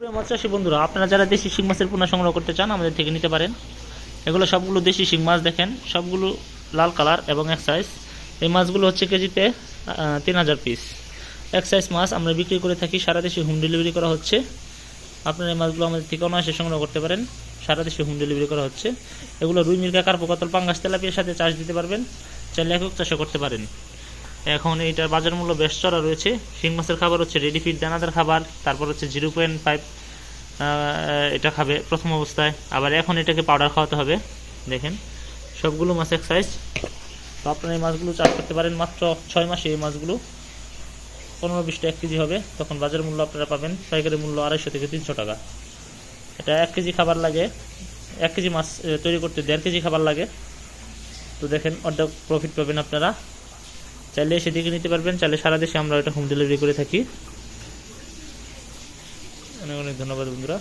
মাছ বন্ধুরা, আপনারা যারা দেশি শিং মাছের পোনা সংগ্রহ করতে চান, আমাদের থেকে নিতে পারেন। এগুলো সবগুলো দেশি শিং মাছ দেখেন, সবগুলো লাল কালার এবং এক সাইজ এই মাছগুলো হচ্ছে কেজিতে তিন হাজার পিস এক সাইজ মাছ আমরা বিক্রি করে থাকি, সারা দেশে হোম ডেলিভারি করা হচ্ছে। আপনারা এই মাছগুলো আমাদের থেকে অনায়াসে সংগ্রহ করতে পারেন, সারা দেশে হোম ডেলিভারি করা হচ্ছে। এগুলো রুই মির্কা কার্পো কাতল পাঙ্গাস, তেলাপিয়ার সাথে চাষ দিতে পারবেন। চাইলে একক চাষও করতে পারেন। এখন এইটার বাজার মূল্য বেশ চড়া রয়েছে। শিং মাছের খাবার হচ্ছে রেডি ফিড দানাদার খাবার, তারপর হচ্ছে জিরো পয়েন্ট ফাইভ এটা খাবে প্রথম অবস্থায়। আবার এখন এটাকে পাউডার খাওয়াতে হবে। দেখেন, সবগুলো মাছ এক সাইজ তো আপনারা এই মাছগুলো চাষ করতে পারেন মাত্র ছয় মাসে। এই মাছগুলো পনেরো বিশটা এক কেজি হবে। তখন বাজার মূল্য আপনারা পাবেন পাইকারি মূল্য আড়াইশো থেকে তিনশো টাকা। এটা এক কেজি খাবার লাগে। এক কেজি মাছ তৈরি করতে দেড় কেজি খাবার লাগে। তো দেখেন অর্ধেক প্রফিট পাবেন আপনারা। চাইলে সেদিকে নিতে পারবেন, চাইলে সারা দেশে আমরা এটা হোম ডেলিভারি করে থাকি। অনেক অনেক ধন্যবাদ বন্ধুরা।